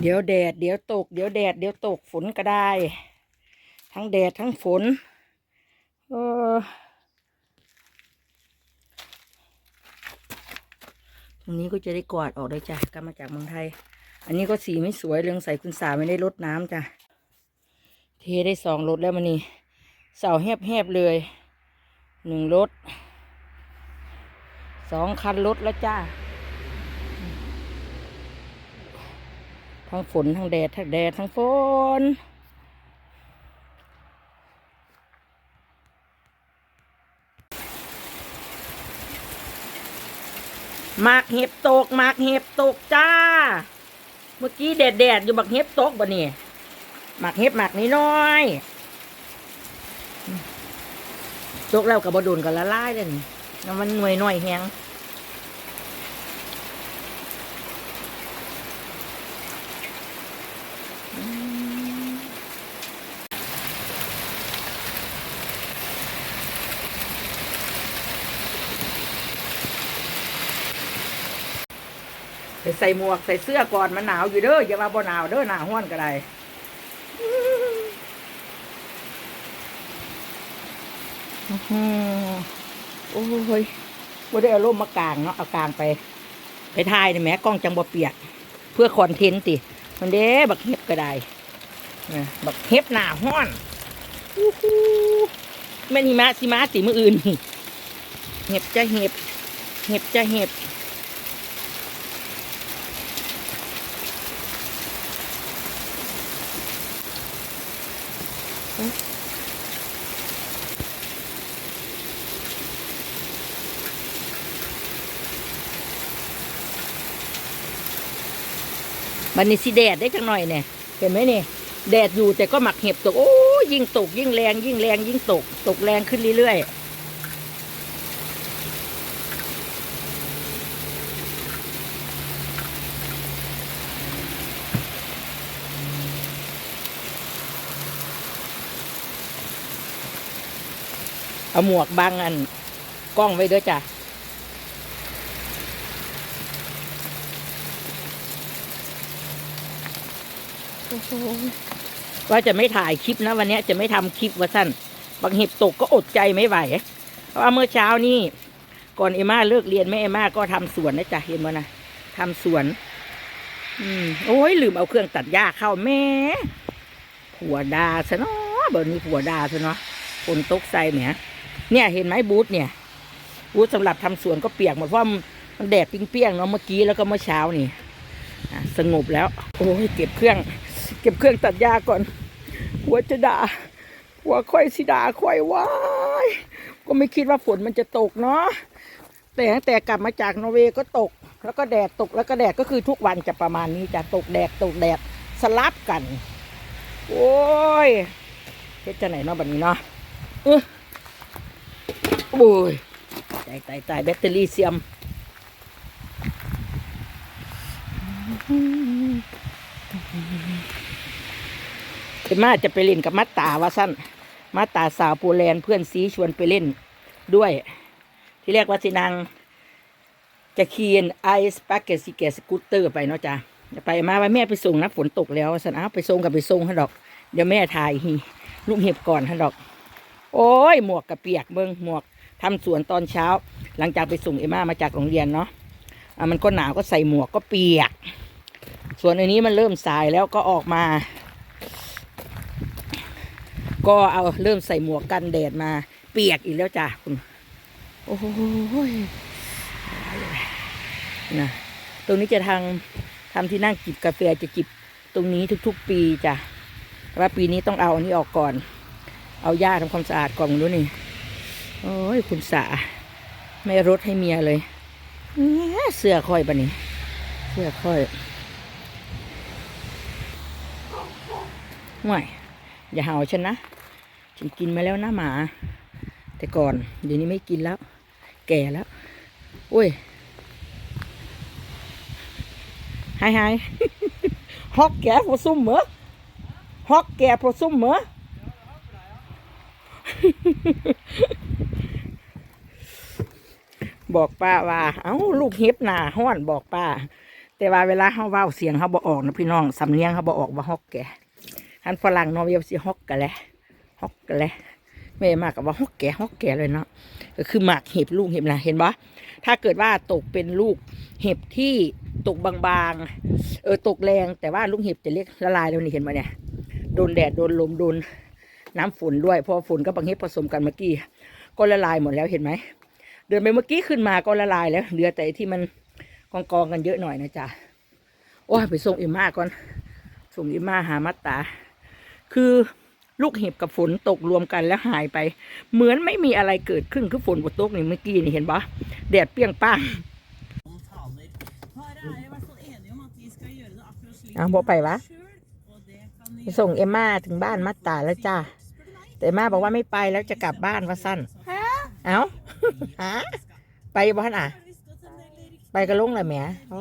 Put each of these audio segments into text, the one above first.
เดี๋ยวแดด เดี๋ยวตก เดี๋ยวแดด เดี๋ยวตกฝนก็ได้ ทั้งแดดทั้งฝน เออ ตรงนี้ก็จะได้กวาดออกได้จ้ะกลับมาจากเมืองไทย อันนี้ก็สีไม่สวยเรืองใสคุณสาไม่ได้ลดน้ำจ้ะ เทได้สองรถแล้วมันนี่ เสาแหบๆเลย หนึ่งรถ สองคันรถแล้วจ้า ทั้งฝนทั้งแดดทั้งแดดทั้งฝนหมากเห็บตกหมากเห็บตกจ้า เมื่อกี้แดดแดดอยู่บักเห็บตกบ่เนี่ยหมากเห็บหมากนิดน้อยตกแล้วกับบโดนกันละลายเลยนี่แล้วมันหน่วยหน่อยแหง ไปใส่หมวกใส่เสื้อก่อนมันหนาวอยู่เด้ออย่ามาบ่หนาวเด้อหนาวห้อนก็ได้อือหือโอ้ยว่าได้เอาร่มมากางเนาะเอากางไป ไปถ่ายนี่แม่กล้องจังบ่เปียก เพื่อคอนเทนต์ติ มันเด้บักเห็บก็ได้นะบักเห็บหนาห้อนอู้หูแม่นหิมะสิมาสิมืออื่นเห็บจะเห็บเห็บจะเห็บ บันนี้สิแดดได้จังหน่อยเนี่ยเห็นไหมเนี่ยแดดอยู่แต่ก็หมักเห็บตก โอ้ยยิ่งตกยิ่งแรงยิ่งแรงยิ่งตก ตกแรงขึ้นเรื่อยๆ เอาหมวกบังอันกล้องไว้ด้วยจ้ะว่าจะไม่ถ่ายคลิปนะวันนี้จะไม่ทำคลิปว่าสั้นบางเห็บตกก็อดใจไม่ไหวเพราะว่าเมื่อเช้านี่ก่อนเอม่าเลิกเรียนแม่เอม่าก็ทำสวนนะจ๊ะเห็นมั้นะทำสวน อืมโอ้ยลืมเอาเครื่องตัดหญ้าเข้าแม่ผัวดาซะเนาะแบบนี้ผัวดาซะเนาะฝนตกใส่เนี่ย เนี่ยเห็นไหมบูธเนี่ย บูธสำหรับทำสวนก็เปียกหมดเพราะมันแดดปิ้งเปี้ยงๆเนาะเมื่อกี้แล้วก็เมื่อเช้านี่สงบแล้ว โอ้ยเก็บเครื่อง เก็บเครื่องตัดหญ้าก่อน หัวจะด่าหัวค่อยสิด่าค่อยว้ายก็ไม่คิดว่าฝนมันจะตกเนาะแต่ตั้งแต่กลับมาจากนอร์เวย์ก็ตก แล้วก็แดดตกแล้วก็แดดก็คือทุกวันจะประมาณนี้จะตกแดดตกแดดสลับกัน โอ้ยเฮ็ดจะไหนเนาะแบัดนี้เนาะเออ โอ้ยตายตายตายแบตเตอรี่เสียมเอ็มมาจะไปเล่นกับมัตตาว่าสั้นมัตตาสาวโปแลนด์เพื่อนซีชวนไปเล่นด้วย ที่แรกว่าสินางจะขี่ไอสปาเกตสิเกตสกูตเตอร์ไปเนาะจ้ะไปมาว่าแม่ไปส่งนะฝนตกแล้วสันอ้าไปส่งกับไปส่งฮะดอก เดี๋ยวแม่ถ่ายฮีลูกเห็บก่อนฮะดอก โอ้ยหมวกกับเปียกเบิ้งหมวก ทำสวนตอนเช้า หลังจากไปส่งเอม่ามาจากโรงเรียนเนาะอะมันก็หนาวก็ใส่หมวกก็เปียก ส่วนอันนี้มันเริ่มสายแล้วก็ออกมา ก็เอาเริ่มใส่หมวกกันแดดมา เปียกอีกแล้วจ้ะคุณ โอ้ยนะตรงนี้จะทางทำที่นั่งจิบกาแฟจะจิบตรงนี้ทุก ๆ ปีจ้ะแต่ว่าปีนี้ต้องเอาอันนี้ออกก่อน เอาหญ้าทำความสะอาดก่อนดูนี่ โอ้ย คุณสาไม่รดให้เมียเลยเนี่ยเสื้อค่อยปะนี่เสื้อค่อยห่วยอย่าเห่าฉันนะ ฉันกินมาแล้วนะหมา แต่ก่อน เดี๋ยวนี้ไม่กินแล้ว แก่แล้วโอ้ยหายหายฮอกแก่พอซุ่มเหรอฮอกแก่พอซุ่มเหรอ บอกป้าว่า เอ้าลูกเห็บหนาห้อนบอกป้า แต่ว่าเวลาเขาเว้าเสียงเขาบอกออกนะพี่น้องสำเนียงเขาบอกออกว่าฮอกแกฮันฝรั่งเนอร์เวียสิฮอกกันแหละฮอกกันแหละไม่มากกับว่าฮอกแกฮอกแกเลยเนาะก็คือหมากเห็บลูกเห็บนะเห็นปะถ้าเกิดว่าตกเป็นลูกเห็บที่ตกบางๆ เออตกแรงแต่ว่าลูกเห็บจะเรียกละลายแล้วนี่เห็นปะเนี่ยโดนแดดโดนลมโดนน้ำฝนด้วยพอฝนกับบางเห็บผสมกันเมื่อกี้ก็ละลายหมดแล้วเห็นไหม เดินไปเมื่อกี้ขึ้นมาก็ละลายแล้วเหลือแต่ที่มันกองกองกันเยอะหน่อยนะจ๊ะโอ้ยไปส่งอ็มมาก่อน ส่งอ็มมาหามัตตา คือลูกเห็บกับฝนตกรวมกันแล้วหายไป เหมือนไม่มีอะไรเกิดขึ้นคือฝนบนตกนี่เมื่อกี้นี่เห็นปะแดดเปรี้ยงป้างเอาบอกไปวะส่งเอมมาถึงบ้านมัตตาแล้วจ้าแต่เอ็มมาบอกว่าไม่ไปแล้วจะกลับบ้านว่าสั้น เอ้าฮะไปบ้านอะ ไปกระลงเลยแหมอ๋อ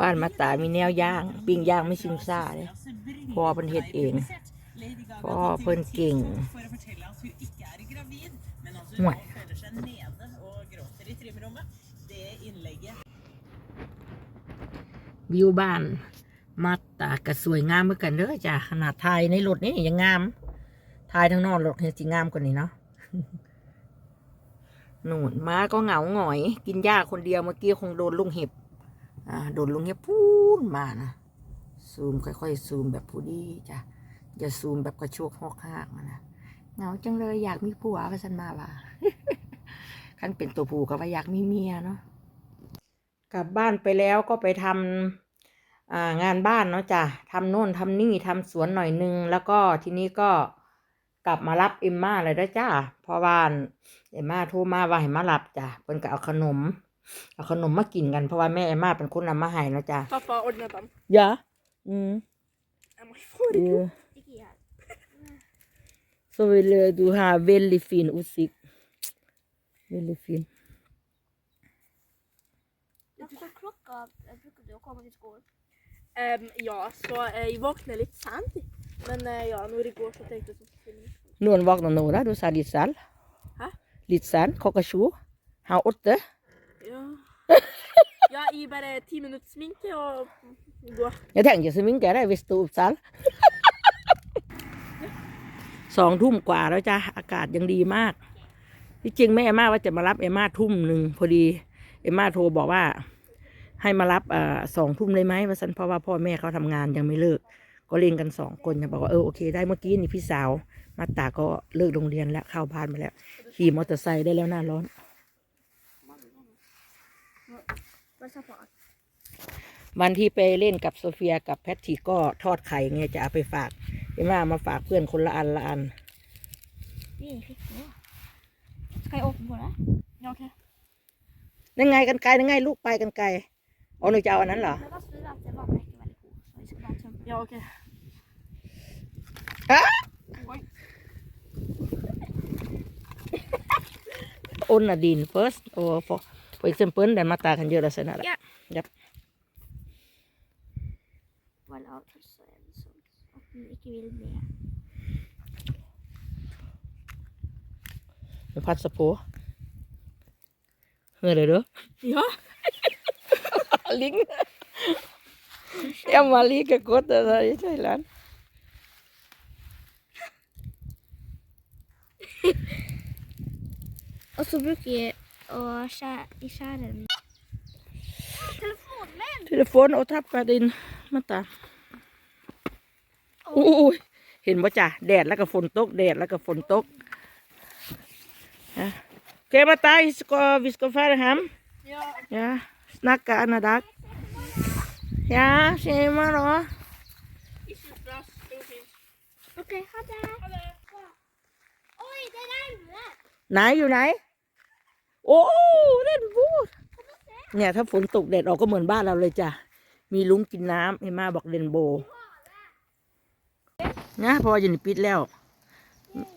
บ้านมัตามีแนวย่าง ปิ้งย่างไม่ชิงซ่าเลยพอเพิ่นเฮ็ดเองพอเพิ่นเก่ง For å fortelle at hun ikke er gravid, men at hun Nei. nå føler seg nede og gråter i trimrommet. Det innlegget วิวบ้านมัตากระสวยงามเหมือนกันเด้อจ้ะขนาดถ่ายในรถนี่ยังงามถ่ายทั้งนอกรถเห็นสิงามกว่านี้เนาะ หนูนม้าก็เหงาหงอย กินหญ้าคนเดียวเมื่อกี้คงโดนลุงเห็บ อ่า โดนลุงเห็บพูนมานะ ซูมค่อยๆ ซูมแบบผู้ดีจ้ะ อย่าซูมแบบกระโชกหอกหักนะ เหงาจังเลยอยากมีผัวพระสันมาว่าคันเป็นตัวผู้ก็ว่าอยากมีเมียเนาะ กลับบ้านไปแล้วก็ไปทำอ่างานบ้านเนาะจ้ะทำโน่นทำนี่ทำสวนหน่อยนึง แล้วก็ทีนี้ก็ กลับมารับเอ็มม่าเลยนะจ้าเพราะว่าเอ็มม่าโทรมาว่าให้มารับจ้ะเพิ่นก็เอาขนม เอาขนมมากินกันเพราะว่าแม่เอ็มม่าเป็นคนนำมาให้เนาะจ้ะ Pappa ordnet dem. ยะอืม Jeg må få det. Ja. Ikke jeg. Så vil eh, du ha veldig fin utsikt. Veldig fin. Hvilken klokka bruker du å komme til skolen? Em, ja, så eh, jeg våkner litt sent. Men eh, ja, når i går så tenkte jeg sånn film. Noen våkner nå, da? Du sa litt selv? Hæ? Litt selv? Klokka sju? Halv åtte? Ja. ja, i bare ti minutter sminke og gå. Jeg trenger ikke så mye det hvis du opp selv สองทุ่มกว่าแล้วจ้ะอากาศยังดีมาก ที่จริงแม่เอมม่าว่าจะมารับเอมม่าทุ่มหนึ่งพอดีเอมม่าโทรบอกว่า ให้มารับเอ่อสองทุ่มเลยไหมว่าสันเพราะว่าพ่อแม่เขาทำงานยังไม่เลิก ก็เรียนกันสองคนจะบอกว่าเออโอเคได้เมื่อกี้นี่พี่สาว มาตาก็เลิกโรงเรียนแล้วเข้าบ้านไปแล้ว ขี่มอเตอร์ไซค์ได้แล้วหน้าร้อน Bare se på. วันที่ไปเล่นกับโซเฟียกับแพทริกก็ทอดไข่ไงจะเอาไปฝากเอมม่ามาฝากเพื่อนคนละอันละอัน Vi fikk noe. Skal jeg åpne for det? Ja, OK. นั่นไงกันไกลนั่นไงลูกไปกันไกลอ๋อหนูจะเอาอันนั้นเหรอ Men da tror jeg at det var ikke veldig god. Så vi skal bare tømme. Ja, OK. Under din first og for, for eksempel den matta kan gjøre senere. Ja. Bare av og så er det sånn at den ikke vil med. Du passer på. Hører du? Ja. Ligner. Jeg må like godt det der i Thailand. Og så bruker jeg å skjære, i skjære den. Telefonen min! Telefon og tappa din matta. อุ้ยเห็นป่ะจ้ะแดดแล้วก็ฝนตกแดดแล้วก็ฝนตกนะโอเคมาตา vi skal vi skal fære hjem Ja. ja snakke en annen dag ja sier man da Ikke plass. Det går fint. OK, ha det. Ha det. Oi, det regner! ไหนอยู่ไหน โอ้เล่นบูดเนี่ย ถ้าฝนตกแดดออกก็เหมือนบ้านเราเลยจ้ะ มีลุงกินน้ำเห็นมาบอกเรนโบว์นะพอจะนี่ปิดแล้ว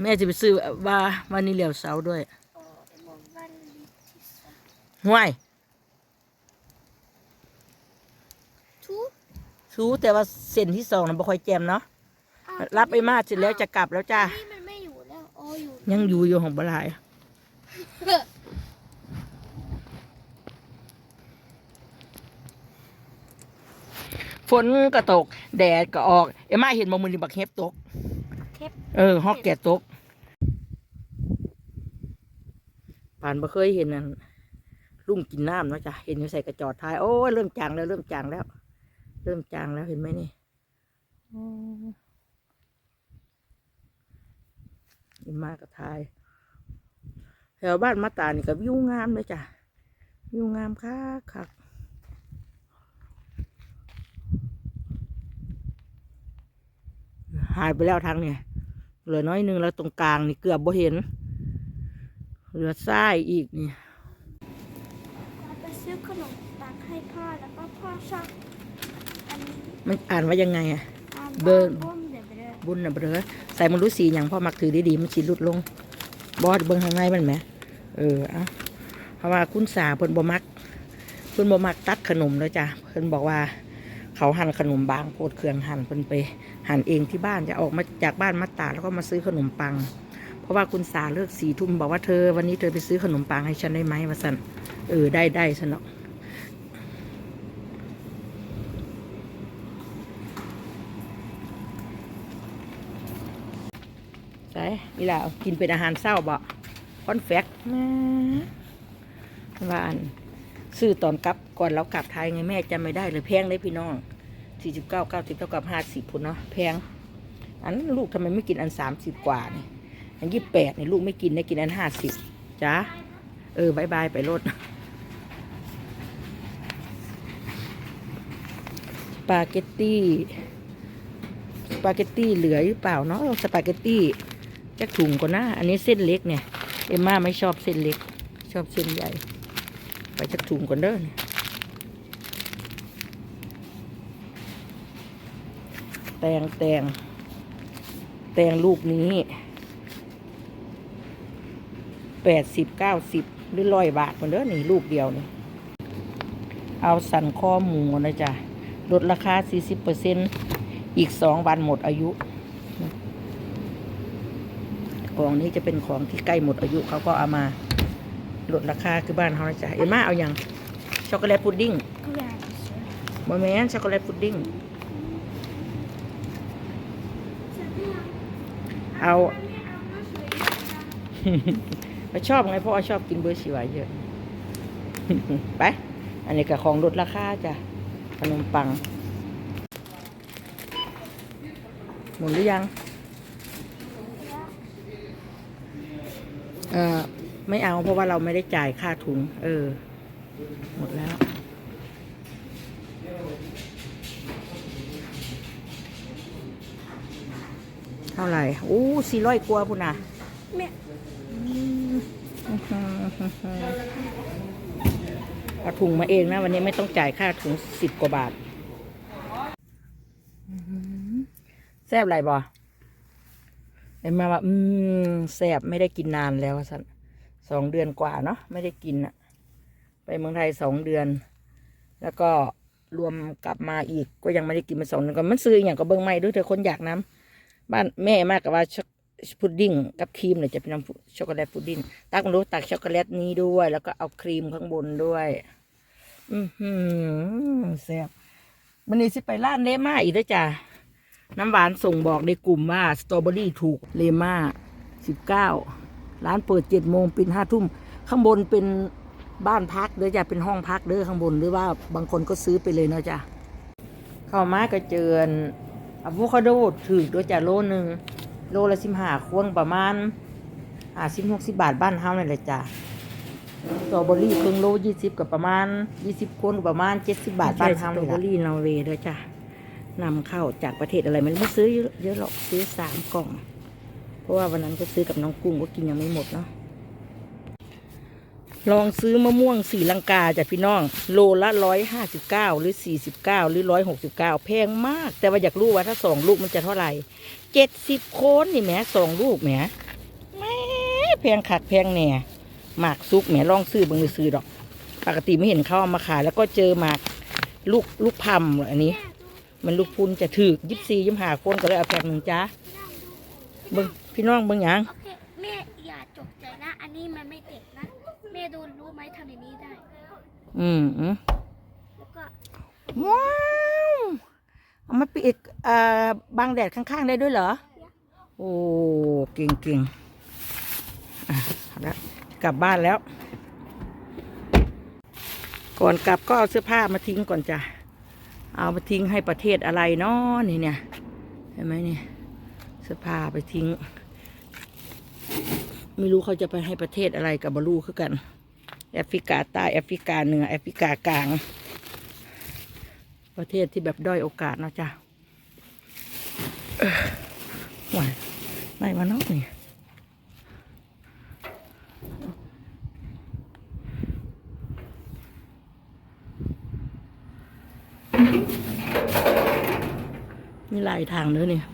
แม่จะไปซื้อว่าวันนี้เหลียวเสาร์ด้วย Å, jeg må veldig tisse. ห่วย To. ซูแต่ว่าเส้นที่สองนะบ่ค่อยแจมเนาะ Ah, รับไอ้มาเสร็จแล้วจะกลับแล้วจ้า Nei, men vi gjorde det. Å, gjorde ยังอยู่อยู่ของบหลาย det. อ ฝนก็ตก แดดก็ออก เอ็มมาเห็นบ่มือนี่บักเฮ็บตกเฮ็บ เออฮอกแก่ตกป่านบ่เคยเห็นนั่นลุงกินน้ำเนาะจ้ะเห็นอยู่ใส่กระจอดท้ายโอ้ยเริ่มจางแล้วเริ่มจางแล้ว เริ่มจางแล้วเห็นไหมนี่โอ้เห็นมากระทายแถวบ้านมาตานี่ก็วิวงามเลยจ้ะวิวงามคักคัก หายไปแล้วทางเนี่ยเหลือน้อยหนึงแล้วตรงกลางนี่เกือบบ่เห็น เหลือซ้ายอีกนี่เราไปซื้อขนมปังให้พ่อแล้วก็พ่อชอบอันนี้มันอ่านว่ายังไงอะอ่านเบิร์นบ้มเดี๋ยวไปเลยบุญนะเบลอใส่มันรู้สีอย่างพ่อมักถือดีๆมันสีหลุดลง บอสเบิ่งข้างในมันไหมเออเอาเพราะว่าคุณสาเพิ่นบ่มักเพิ่นบ่มักตัดขนมแล้วจ้ะเพิ่นบอกว่า เขาหั่นขนมบางโพดเครื่องหั่นเพิ่นไป หั่นเองที่บ้านจะออกมาจากบ้านมาตากแล้วก็มาซื้อขนมปัง เพราะว่าคุณสาเลิกสี่ทุ่มบอกว่าเธอ วันนี้เธอไปซื้อขนมปังให้ฉันได้ไหมวะสันเออได้ได้สนอกใช่นี่แหละกินเป็นอาหารเศร้าบ่คอนแฟกนะว่านซื้อตอนกลับก่อนเรากลับไทยไงแม่จำไม่ได้เลยแพงเลยพี่น้อง สี่สิบเก้าเก้าสิบเท่ากับห้าสิบพุ่นเนาะแพง อันลูกทำไมไม่กินอันสามสิบกว่านี่อันยี่แปดนี่ลูกไม่กินได้กินอันห้าสิบจ้าเออบายบายไปรถสปาเกตตี้สปาเกตตี้เหลือหรือเปล่าเนาะสปาเกตตี้จะถุงก่อนนะอันนี้เส้นเล็กเนี่ย เอ็มม่าไม่ชอบเส้นเล็ก ชอบเส้นใหญ่ ไปจักถุงก่อนเด้อเนี่ย แตงแตงแตงลูกนี้แปดสิบเก้าสิบหรือร้อยบาทมันเด้อนี่ลูกเดียวนี่เอาสันข้อหมูนะจ๊ะลดราคาสี่สิบเปอร์เซ็นอีกสองวันหมดอายุของนี้จะเป็นของที่ใกล้หมดอายุเขาก็เอามาลดราคาคือบ้านเขานะจ๊ะเอ็มมาเอาอย่างช็อกโกแลตพุดดิ้งก็อยากซื้อบะแมนช็อกโกแลตพุดดิ้ง เอาเราชอบไงเพราะว่าชอบกินเบอร์ชีวาเยอะ ไป อันนี้ก็ของลดราคาจ้ะขนมปัง หมดหรือยังเออไม่เอาเพราะว่าเราไม่ได้จ่ายค่าถุง เออ หมดแล้ว ท่าไหร่อู้สี่ร้อยกว่าพุ่นน่ะแม่เอาถุงมาเองนะ วันนี้ไม่ต้องจ่ายค่าถุงสิบกว่าบาทแซบอะไรบอเอ็มมาว่า อืมแซบไม่ได้กินนานแล้วสันสองเดือนกว่าเนาะไม่ได้กินอะไปเมืองไทยสองเดือน แล้วก็รวมกลับมาอีกก็ยังไม่ได้กินมาสองเดือนก็มันซื้ออหย่างก็เบิ้งไม่ด้วยเธอคนอยากน้ำ บ้านแม่มากกับว่าช็อกพุดดิ้งกับครีมเนี่ยจะเป็นน้ำช็อกโกแลตพุดดิ้งตักมาดูตักช็อกโกแลตนี้ด้วย แล้วก็เอาครีมข้างบนด้วย อือหือแซ่บมันนี้สิไปร้านเลม่าอีกแล้วจ้ะน้ำหวานส่งบอกในกลุ่มว่าสตรอเบอรี่ถูกเลม่าสิบเก้าร้านเปิดเจ็ดโมงปิดห้าทุ่มข้างบนเป็นบ้านพักเด้อจ้ะเป็นห้องพักเด้อข้างบนหรือว่าบางคนก็ซื้อไปเลยเนาะจ้ะเข้ามาก็เจอ อะโวคาโดถือด้วยจ้ะโลหนึ่งโลละสิบห้าควงประมาณห้าสิบหกสิบบาทบ้านเฮานี่นแหละจ้ะสตรอเบอรี่ครึ่งโลยี่สิบกับประมาณยี่สิบคนประมาณเจ็ดสิบบาทบ้านทำสตรอเบอรี่นอร์เวย์ด้วยจ้ะนำเข้าจากประเทศอะไรไมันไม่ซื้อเยอะหรอกซื้อสามกล่อง เพราะว่าวันนั้นก็ซื้อกับน้องกุ้งก็กินยังไม่หมดเนาะ ลองซื้อมะม่วงสีลังกาจากพี่น้อง โลละร้อยห้าสิบเก้าหรือสี่สิบเก้าหรือร้อยหกสิบเก้าแพงมาก แต่ว่าอยากรู้ว่าถ้าสองลูกมันจะเท่าไหร่เจ็ดสิบโคนนี่แหมสองลูกแหมแหมแพงขัดแพงแหน่หมากซุกแหมลองซื้อเบิ่งซื้อดอก ปกติไม่เห็นเขาเอามาขายแล้วก็เจอหมากลูกลูกพัมอันนี้ มันลูกพุนจะถือยิบซียิบหาคนก็เลยเอาแพ็คหนึ่งจ้าบิ่งพี่น้องบิ่งหยังแม่อย่าตกใจนะ อันนี้มันไม่เดูรู้ไหมทำอย่างนี้ได้อืมอืมแล้วก็ว้าวเอามาปิดเอ่อบังแดดข้างๆได้ด้วยเหรอ โอ้เก่งเก่งอะเอาละกลับบ้านแล้ว ก่อนกลับก็เอาเสื้อผ้ามาทิ้งก่อนจ้ะเอามาทิ้งให้ประเทศอะไรเนาะนี่เนี่ยเห็นไหมเนี่ยเสื้อผ้าไปทิ้ง ไม่รู้เขาจะไปให้ประเทศอะไรกับบรูคือกัน แอฟริกาใต้แอฟริกาเหนือแอฟริกากลาง ประเทศที่แบบด้อยโอกาสเนาะจ้ะเอ้อไหวไหนมานอกนี่มีหลายทางเด้อเนี่ย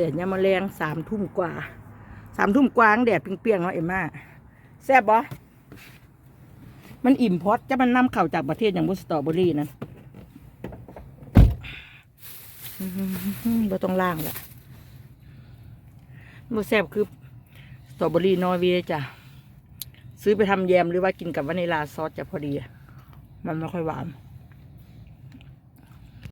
ดดยามมาแรงสามทุ่มกว่าสามทุ่มกว่าแดดเปรียงๆเนาะเอ็มมาแซ่บบ่มันอิ่มพอดจะมันนำเข้าจากประเทศอย่างบุสตรอเบอรี่นั่นอื้อหือบ่ต้องล่างละบ่แซ่บคือสตรอเบอรี่นอร์เวย์จ้ะ ซื้อไปทำแยมหรือว่ากินกับวานิลาซอสจะพอดี มันไม่ค่อยหวาน